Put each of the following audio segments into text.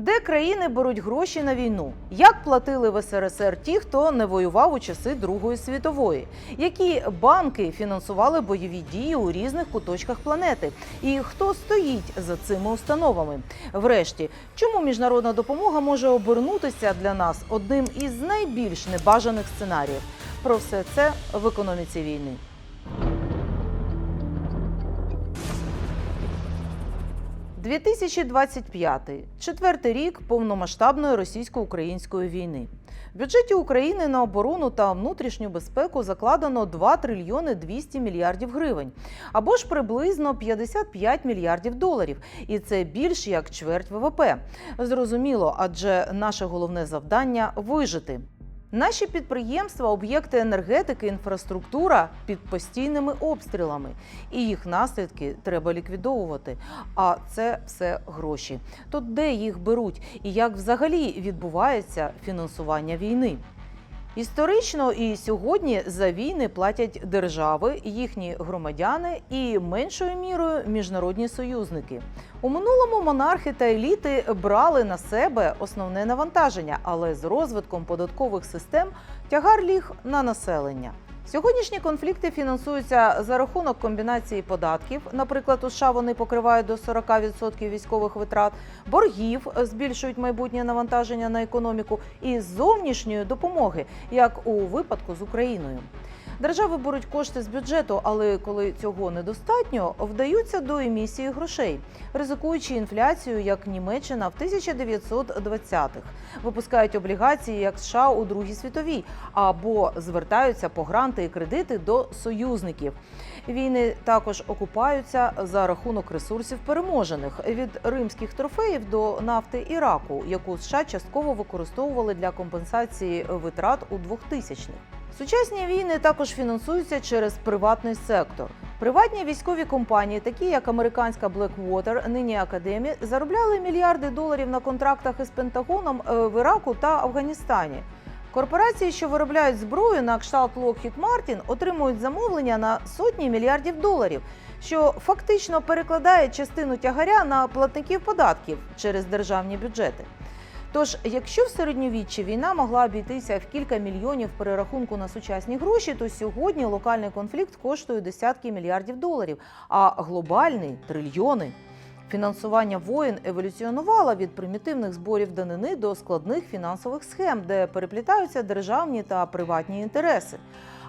Де країни беруть гроші на війну? Як платили в СРСР ті, хто не воював у часи Другої світової? Які банки фінансували бойові дії у різних куточках планети? І хто стоїть за цими установами? Врешті, чому міжнародна допомога може обернутися для нас одним із найбільш небажаних сценаріїв? Про все це в економіці війни. – 2025 – четвертий рік повномасштабної російсько-української війни. В бюджеті України на оборону та внутрішню безпеку закладено 2 трильйони 200 мільярдів гривень, або ж приблизно 55 мільярдів доларів. І це більш як чверть ВВП. Зрозуміло, адже наше головне завдання вижити. Наші підприємства, об'єкти енергетики, інфраструктура під постійними обстрілами, і їх наслідки треба ліквідовувати. А це все гроші. То де їх беруть і як взагалі відбувається фінансування війни? Історично і сьогодні за війни платять держави, їхні громадяни і меншою мірою міжнародні союзники. У минулому монархи та еліти брали на себе основне навантаження, але з розвитком податкових систем тягар ліг на населення. Сьогоднішні конфлікти фінансуються за рахунок комбінації податків. Наприклад, у США вони покривають до 40% військових витрат, боргів збільшують майбутнє навантаження на економіку і зовнішньої допомоги, як у випадку з Україною. Держави беруть кошти з бюджету, але коли цього недостатньо, вдаються до емісії грошей, ризикуючи інфляцію, як Німеччина в 1920-х, випускають облігації, як США у Другій світовій, або звертаються по гранти і кредити до союзників. Війни також окупаються за рахунок ресурсів переможених від римських трофеїв до нафти Іраку, яку США частково використовували для компенсації витрат у 2000-х. Сучасні війни також фінансуються через приватний сектор. Приватні військові компанії, такі як американська Blackwater, нині Академі, заробляли мільярди доларів на контрактах із Пентагоном е, в Іраку та Афганістані. Корпорації, що виробляють зброю на кшталт Lockheed Martin, отримують замовлення на сотні мільярдів доларів, що фактично перекладає частину тягаря на платників податків через державні бюджети. Тож, якщо в середньовіччі війна могла обійтися в кілька мільйонів перерахунку на сучасні гроші, то сьогодні локальний конфлікт коштує десятки мільярдів доларів, а глобальний трильйони. Фінансування воєн еволюціонувало від примітивних зборів данини до складних фінансових схем, де переплітаються державні та приватні інтереси.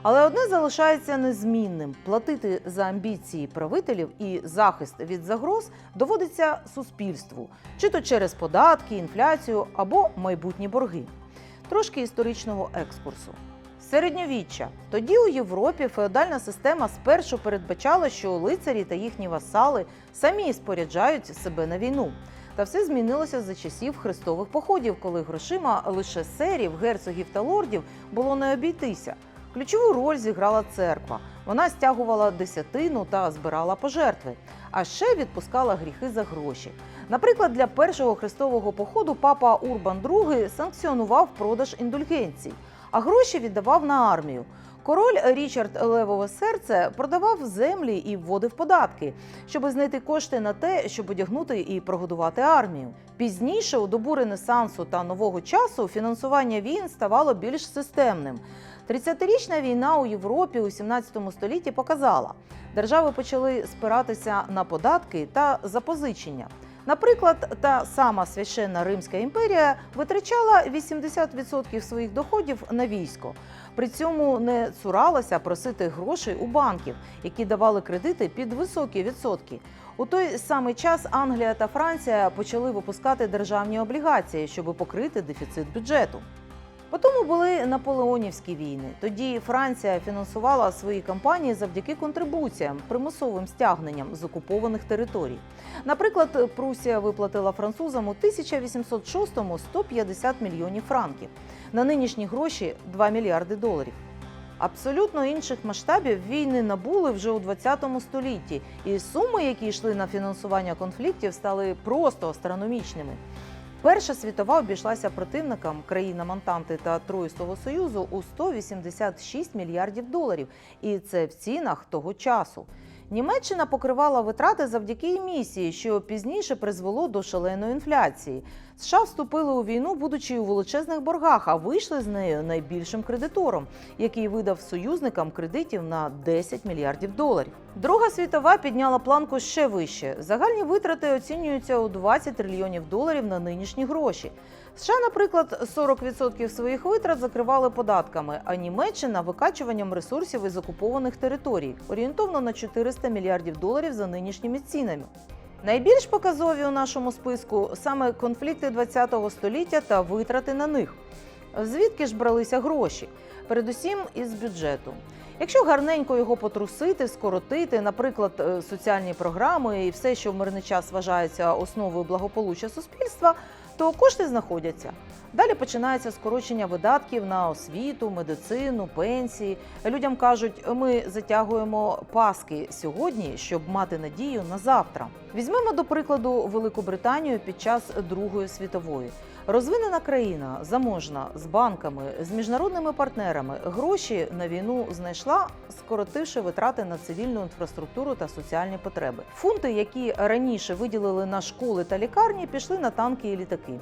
Але одне залишається незмінним: платити за амбіції правителів і захист від загроз доводиться суспільству, чи то через податки, інфляцію або майбутні борги. Трошки історичного екскурсу. Середньовіччя тоді у Європі феодальна система спершу передбачала, що лицарі та їхні васали самі споряджають себе на війну. Та все змінилося за часів хрестових походів, коли грошима лише серів, герцогів та лордів було не обійтися. Ключову роль зіграла церква. Вона стягувала десятину та збирала пожертви, а ще відпускала гріхи за гроші. Наприклад, для першого хрестового походу папа Урбан II санкціонував продаж індульгенцій, а гроші віддавав на армію. Король Річард Левове серце продавав землі і вводив податки, щоб знайти кошти на те, щоб одягнути і прогодувати армію. Пізніше, у добу Ренесансу та нового часу, фінансування війн ставало більш системним. 30-річна війна у Європі у 17 столітті показала, держави почали спиратися на податки та запозичення. Наприклад, та сама священна Римська імперія витрачала 80% своїх доходів на військо. При цьому не цуралася просити грошей у банків, які давали кредити під високі відсотки. У той самий час Англія та Франція почали випускати державні облігації, щоб покрити дефіцит бюджету. Потім були наполеонівські війни. Тоді Франція фінансувала свої кампанії завдяки контрибуціям, примусовим стягненням з окупованих територій. Наприклад, Прусія виплатила французам у 1806-му 150 мільйонів франків. На нинішні гроші 2 мільярди доларів. Абсолютно інших масштабів війни набули вже у 20 столітті, і суми, які йшли на фінансування конфліктів, стали просто астрономічними. Перша світова обійшлася противникам країнам Антанти та Троїстого Союзу у 186 мільярдів доларів, і це в цінах того часу. Німеччина покривала витрати завдяки емісії, що пізніше призвело до шаленої інфляції. США вступили у війну, будучи у величезних боргах, а вийшли з нею найбільшим кредитором, який видав союзникам кредитів на 10 мільярдів доларів. Друга світова підняла планку ще вище. Загальні витрати оцінюються у 20 трильйонів доларів на нинішні гроші. США, наприклад, 40% своїх витрат закривали податками, а Німеччина викачуванням ресурсів із окупованих територій, орієнтовно на 400 мільярдів доларів за нинішніми цінами. Найбільш показові у нашому списку саме конфлікти ХХ століття та витрати на них. Звідки ж бралися гроші? Передусім із бюджету. Якщо гарненько його потрусити, скоротити, наприклад, е, соціальні програми і все, що в мирний час вважається основою благополуччя суспільства, то кошти знаходяться. Далі починається скорочення видатків на освіту, медицину, пенсії. Людям кажуть, ми затягуємо паски сьогодні, щоб мати надію на завтра. Візьмемо до прикладу Велику Британію під час Другої світової. Розвинена країна, заможна, з банками, з міжнародними партнерами гроші на війну знайшла, скоротивши витрати на цивільну інфраструктуру та соціальні потреби. Фунти, які раніше виділили на школи та лікарні, пішли на танки і літаки.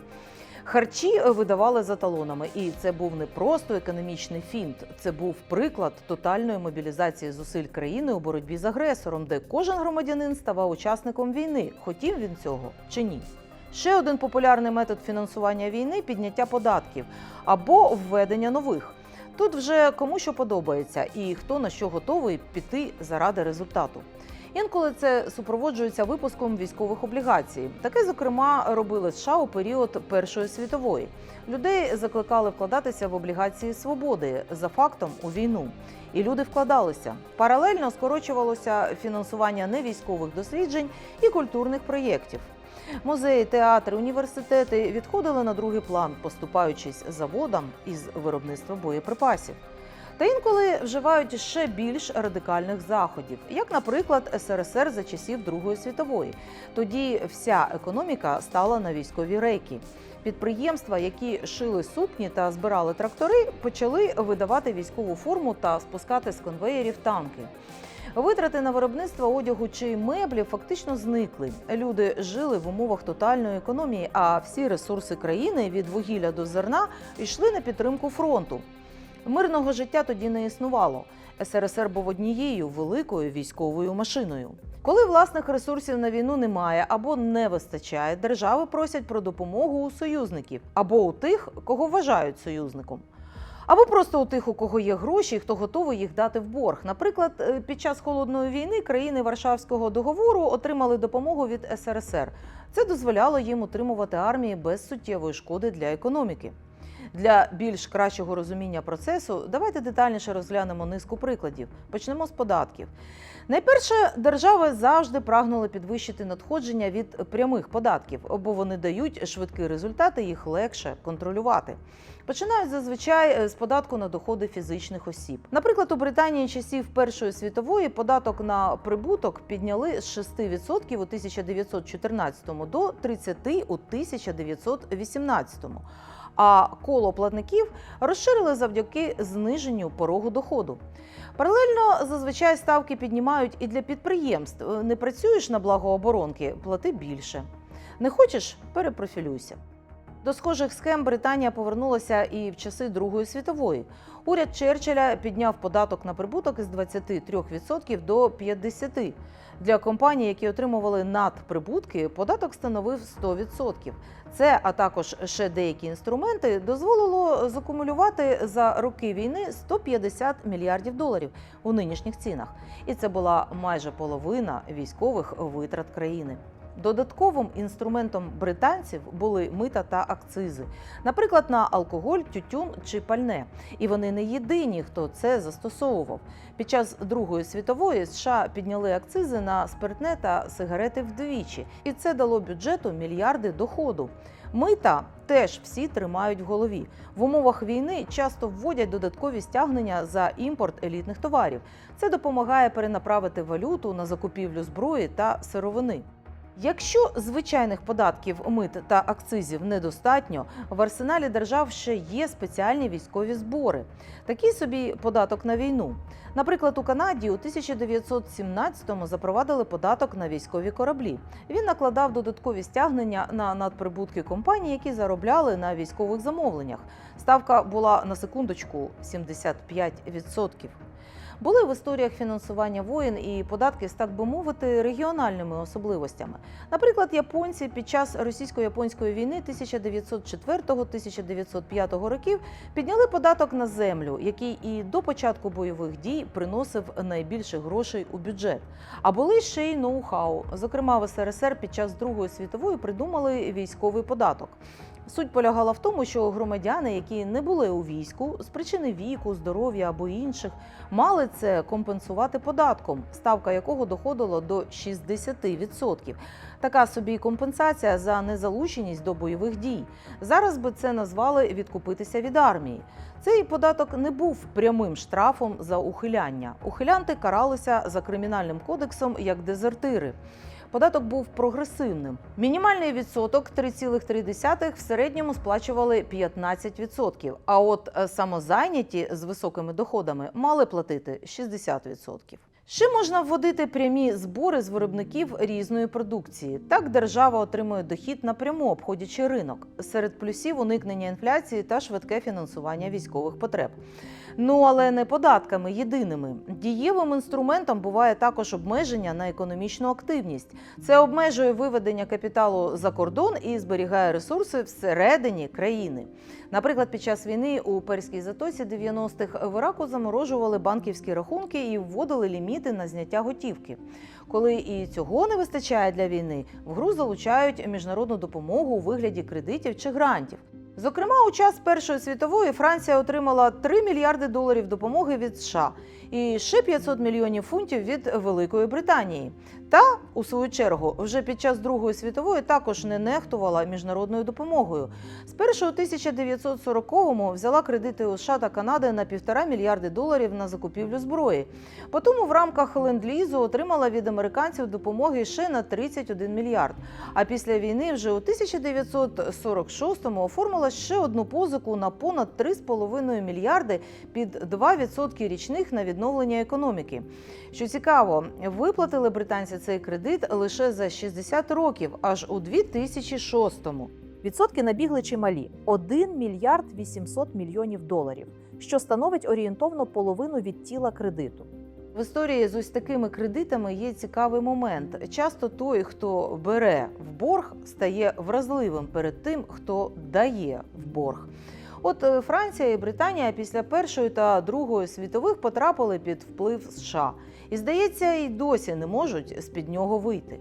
Харчі видавали за талонами, і це був не просто економічний фінт, це був приклад тотальної мобілізації зусиль країни у боротьбі з агресором, де кожен громадянин ставав учасником війни, хотів він цього чи ні. Ще один популярний метод фінансування війни підняття податків або введення нових. Тут вже кому що подобається, і хто на що готовий піти заради результату. Інколи це супроводжується випуском військових облігацій. Таке, зокрема, робили США у період Першої світової. Людей закликали вкладатися в облігації свободи за фактом у війну. І люди вкладалися. Паралельно скорочувалося фінансування невійськових досліджень і культурних проєктів. Музеї, театри, університети відходили на другий план, поступаючись заводам із виробництва боєприпасів. Та інколи вживають ще більш радикальних заходів, як, наприклад, СРСР за часів Другої світової. Тоді вся економіка стала на військові рейки. Підприємства, які шили сукні та збирали трактори, почали видавати військову форму та спускати з конвеєрів танки. Витрати на виробництво одягу чи меблів фактично зникли. Люди жили в умовах тотальної економії, а всі ресурси країни від вугілля до зерна йшли на підтримку фронту. Мирного життя тоді не існувало. СРСР був однією великою військовою машиною. Коли власних ресурсів на війну немає або не вистачає, держави просять про допомогу у союзників або у тих, кого вважають союзником. Або просто у тих, у кого є гроші, хто готовий їх дати в борг. Наприклад, е, під час холодної війни країни Варшавського договору отримали допомогу від СРСР. Це дозволяло їм утримувати армії без суттєвої шкоди для економіки. Для більш кращого розуміння процесу давайте детальніше розглянемо низку прикладів. Почнемо з податків. Найперше, держави завжди прагнули підвищити надходження від прямих податків, бо вони дають швидкі результати, їх легше контролювати. Починають зазвичай з податку на доходи фізичних осіб. Наприклад, у Британії часів Першої світової податок на прибуток підняли з 6% у 1914 до 30% у 1918. А коло платників розширили завдяки зниженню порогу доходу. Паралельно зазвичай ставки піднімають і для підприємств. Не працюєш на благо оборонки, плати більше. Не хочеш перепрофілюйся. До схожих схем Британія повернулася і в часи Другої світової. Уряд Черчилля підняв податок на прибуток із 23% до 50%. Для компаній, які отримували надприбутки, податок становив 100%. Це, а також ще деякі інструменти, дозволило закумулювати за роки війни 150 мільярдів доларів у нинішніх цінах. І це була майже половина військових витрат країни. Додатковим інструментом британців були мита та акцизи, наприклад, на алкоголь, тютюн чи пальне. І вони не єдині, хто це застосовував. Під час Другої світової США підняли акцизи на спиртне та сигарети вдвічі, і це дало бюджету мільярди доходу. Мита теж всі тримають в голові. В умовах війни часто вводять додаткові стягнення за імпорт елітних товарів. Це допомагає перенаправити валюту на закупівлю зброї та сировини. Якщо звичайних податків, мит та акцизів недостатньо, в арсеналі держав ще є спеціальні військові збори. Такий собі податок на війну. Наприклад, у Канаді у 1917-му запровадили податок на військові кораблі. Він накладав додаткові стягнення на надприбутки компаній, які заробляли на військових замовленнях. Ставка була на секундочку 75%. Були в історіях фінансування воєн і податки з так би мовити регіональними особливостями. Наприклад, японці під час російсько-японської війни 1904-1905 років підняли податок на землю, який і до початку бойових дій приносив найбільше грошей у бюджет. А були ще й ноу-хау. Зокрема, в СРСР під час Другої світової придумали військовий податок. Суть полягала в тому, що громадяни, які не були у війську з причини віку, здоров'я або інших, мали це компенсувати податком, ставка якого доходила до 60%. Така собі компенсація за незалученість до бойових дій. Зараз би це назвали відкупитися від армії. Цей податок не був прямим штрафом за ухиляння. Ухилянти каралися за кримінальним кодексом як дезертири. Податок був прогресивним. Мінімальний відсоток 3,3 в середньому сплачували 15%, а от е, самозайняті з високими доходами мали платити 60%. Ще можна вводити прямі збори з виробників різної продукції. Так держава отримує дохід напряму, обходячи ринок. Серед плюсів уникнення інфляції та швидке фінансування військових потреб. Ну але не податками єдиними. Дієвим інструментом буває також обмеження на економічну активність. Це обмежує виведення капіталу за кордон і зберігає ресурси всередині країни. Наприклад, під час війни у Перській затоці 90-х в Іраку заморожували банківські рахунки і вводили ліміти на зняття готівки. Коли і цього не вистачає для війни, в гру залучають міжнародну допомогу у вигляді кредитів чи грантів. Зокрема, у час Першої світової Франція отримала 3 мільярди доларів допомоги від США і ще 500 мільйонів фунтів від Великої Британії. Та, у свою чергу, вже під час Другої світової також не нехтувала міжнародною допомогою. Спершу у 1940-му взяла кредити у США та Канади на півтора мільярди доларів на закупівлю зброї. Потім в рамках ленд-лізу отримала від американців допомоги ще на 31 мільярд. А після війни вже у 1946-му оформила ще одну позику на понад 3,5 мільярди під 2% річних на відновлення економіки. Що цікаво, виплатили британці цей кредит лише за 60 років, аж у 2006-му. Відсотки набігли чималі 1 мільярд 800 мільйонів доларів, що становить орієнтовно половину від тіла кредиту. В історії з ось такими кредитами є цікавий момент. Часто той, хто бере в борг, стає вразливим перед тим, хто дає в борг. От е, Франція і Британія після Першої та Другої світових потрапили під вплив США і, здається, і досі не можуть з-під нього вийти.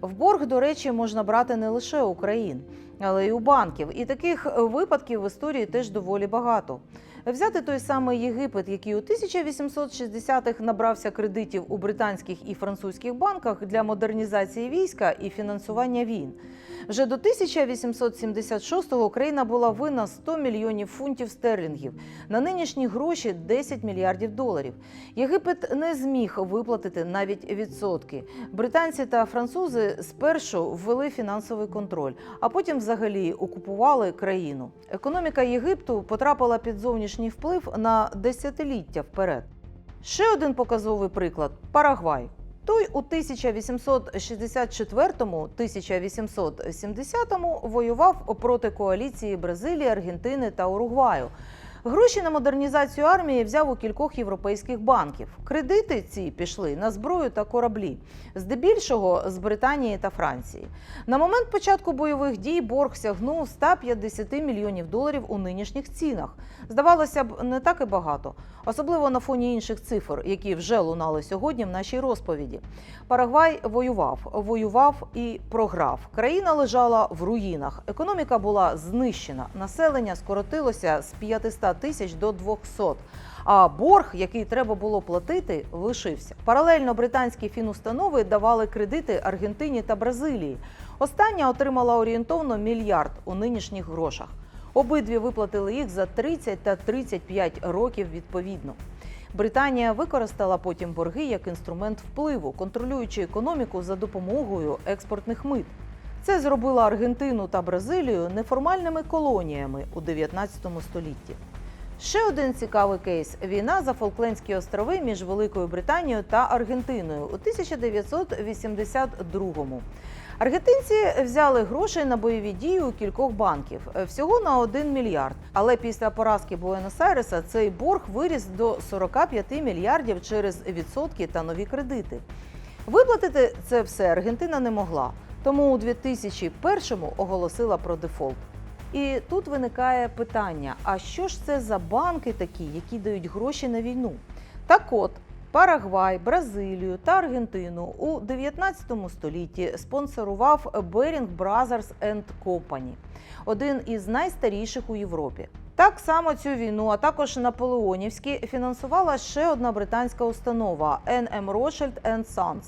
В борг, до речі, можна брати не лише у країн, але й у банків. І таких випадків в історії теж доволі багато. Взяти той самий Єгипет, який у 1860-х набрався кредитів у британських і французьких банках для модернізації війська і фінансування війн. Вже до 1876-го країна була винна 100 мільйонів фунтів стерлінгів. На нинішні гроші 10 мільярдів доларів. Єгипет не зміг виплатити навіть відсотки. Британці та французи спершу ввели фінансовий контроль, а потім взагалі окупували країну. Економіка Єгипту потрапила під зовнішній вплив на десятиліття вперед. Ще один показовий приклад Парагвай. Той у 1864-1870 воював проти коаліції Бразилії, Аргентини та Уругваю. Гроші на модернізацію армії взяв у кількох європейських банків. Кредити ці пішли на зброю та кораблі, здебільшого з Британії та Франції. На момент початку бойових дій борг сягнув 150 мільйонів доларів у нинішніх цінах. Здавалося б, не так і багато, особливо на фоні інших цифр, які вже лунали сьогодні в нашій розповіді. Парагвай воював, воював і програв. Країна лежала в руїнах. Економіка була знищена. Населення скоротилося з 500 тисяч до 200. А борг, який треба було платити, лишився. Паралельно британські фінустанови давали кредити Аргентині та Бразилії. Остання отримала орієнтовно мільярд у нинішніх грошах. Обидві виплатили їх за 30 та 35 років відповідно. Британія використала потім борги як інструмент впливу, контролюючи економіку за допомогою експортних мит. Це зробило Аргентину та Бразилію неформальними колоніями у 19 столітті. Ще один цікавий кейс війна за Фолклендські острови між Великою Британією та Аргентиною у 1982-му. Аргентинці взяли грошей на бойові дії у кількох банків всього на 1 мільярд. Але після поразки Буенос-Айреса цей борг виріс до 45 мільярдів через відсотки та нові кредити. Виплатити це все Аргентина не могла, тому у 2001-му оголосила про дефолт. І тут виникає питання: а що ж це за банки такі, які дають гроші на війну? Так от. Парагвай, Бразилію та Аргентину у 19 столітті спонсорував Bering Brothers and Company, один із найстаріших у Європі. Так само цю війну, а також наполеонівські, фінансувала ще одна британська установа N.M. Rothschild Sons,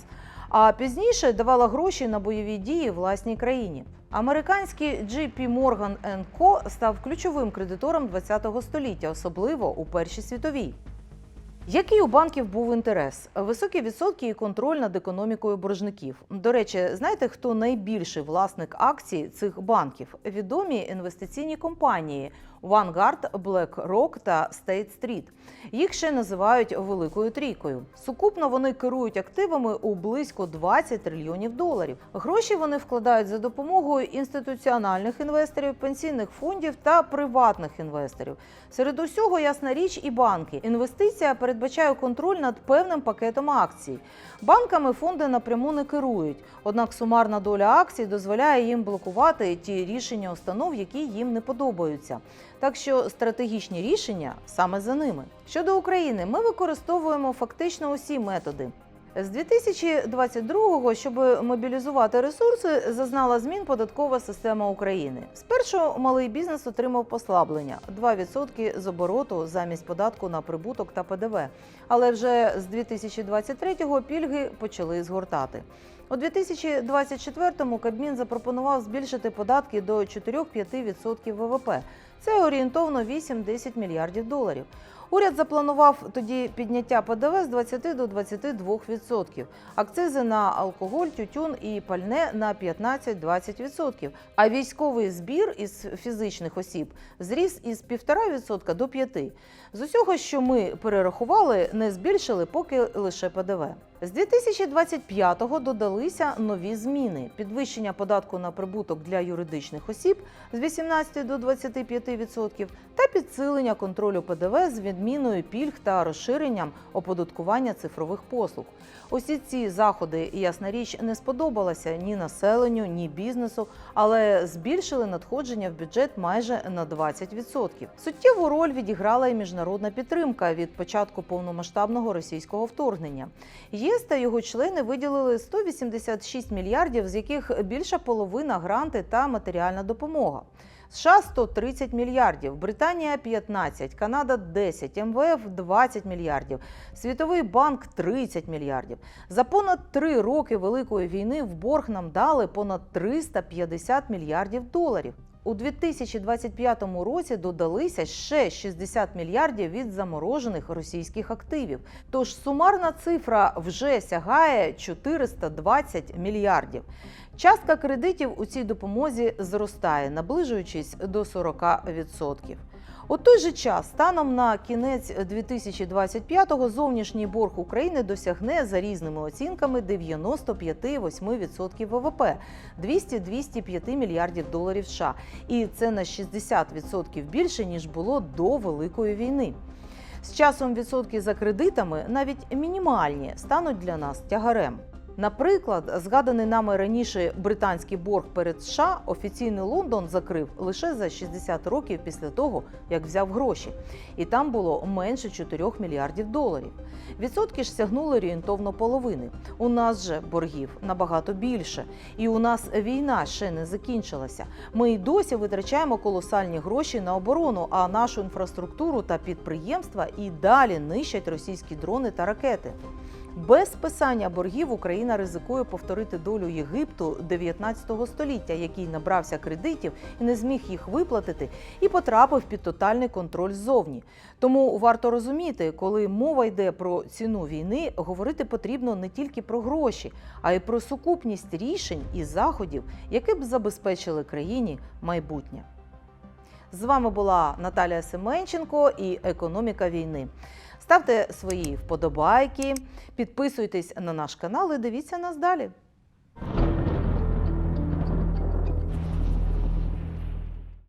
а пізніше давала гроші на бойові дії власній країні. Американський JP Morgan Co. став ключовим кредитором ХХ століття, особливо у Першій світовій. Який у банків був інтерес? Високі відсотки і контроль над економікою боржників. До речі, знаєте, хто найбільший власник акцій цих банків? Відомі інвестиційні компанії Vanguard, BlackRock та State Street. Їх ще називають великою трійкою. Сукупно вони керують активами у близько 20 трильйонів доларів. Гроші вони вкладають за допомогою інституціональних інвесторів, пенсійних фондів та приватних інвесторів. Серед усього, ясна річ, і банки. Інвестиція передбачає контроль над певним пакетом акцій. Банками фонди напряму не керують, однак сумарна доля акцій дозволяє їм блокувати ті рішення установ, які їм не подобаються. Так що стратегічні рішення саме за ними. Щодо України, ми використовуємо фактично усі методи. З 2022-го, щоб мобілізувати ресурси, зазнала змін податкова система України. Спершу малий бізнес отримав послаблення 2% з обороту замість податку на прибуток та ПДВ. Але вже з 2023-го пільги почали згортати. У 2024-му Кабмін запропонував збільшити податки до 4-5% ВВП. Це орієнтовно 8-10 мільярдів доларів. Уряд запланував тоді підняття ПДВ з 20 до 22%, акцизи на алкоголь, тютюн і пальне на 15-20%, а військовий збір із фізичних осіб зріс із 1,5% до 5%. З усього, що ми перерахували, не збільшили поки лише ПДВ. З 2025-го додалися нові зміни: підвищення податку на прибуток для юридичних осіб з 18 до 25% та підсилення контролю ПДВ з відміною пільг та розширенням оподаткування цифрових послуг. Усі ці заходи, ясна річ, не сподобалися ні населенню, ні бізнесу, але збільшили надходження в бюджет майже на 20%. Суттєву роль відіграла і міжнародна підтримка від початку повномасштабного російського вторгнення. ЄС та його члени виділили 186 мільярдів, з яких більша половина гранти та матеріальна допомога. США 130 мільярдів, Британія 15, Канада 10, МВФ 20 мільярдів, Світовий банк 30 мільярдів. За понад три роки великої війни в борг нам дали понад 350 мільярдів доларів. У 2025 році додалися ще 60 мільярдів від заморожених російських активів. Тож сумарна цифра вже сягає 420 мільярдів. Частка кредитів у цій допомозі зростає, наближуючись до 40%. У той же час, станом на кінець 2025-го, зовнішній борг України досягне за різними оцінками 95-8% ВВП 200-205 мільярдів доларів США. І це на 60% більше ніж було до Великої війни. З часом відсотки за кредитами, навіть мінімальні, стануть для нас тягарем. Наприклад, згаданий нами раніше британський борг перед США офіційний Лондон закрив лише за 60 років після того, як взяв гроші, і там було менше 4 мільярдів доларів. Відсотки ж сягнули орієнтовно половини. У нас же боргів набагато більше, і у нас війна ще не закінчилася. Ми й досі витрачаємо колосальні гроші на оборону, а нашу інфраструктуру та підприємства і далі нищать російські дрони та ракети. Без списання боргів Україна ризикує повторити долю Єгипту 19 століття, який набрався кредитів і не зміг їх виплатити, і потрапив під тотальний контроль ззовні. Тому варто розуміти, коли мова йде про ціну війни, говорити потрібно не тільки про гроші, а й про сукупність рішень і заходів, які б забезпечили країні майбутнє. З вами була Наталія Семенченко і Економіка війни. Ставте свої вподобайки, підписуйтесь на наш канал і дивіться нас далі.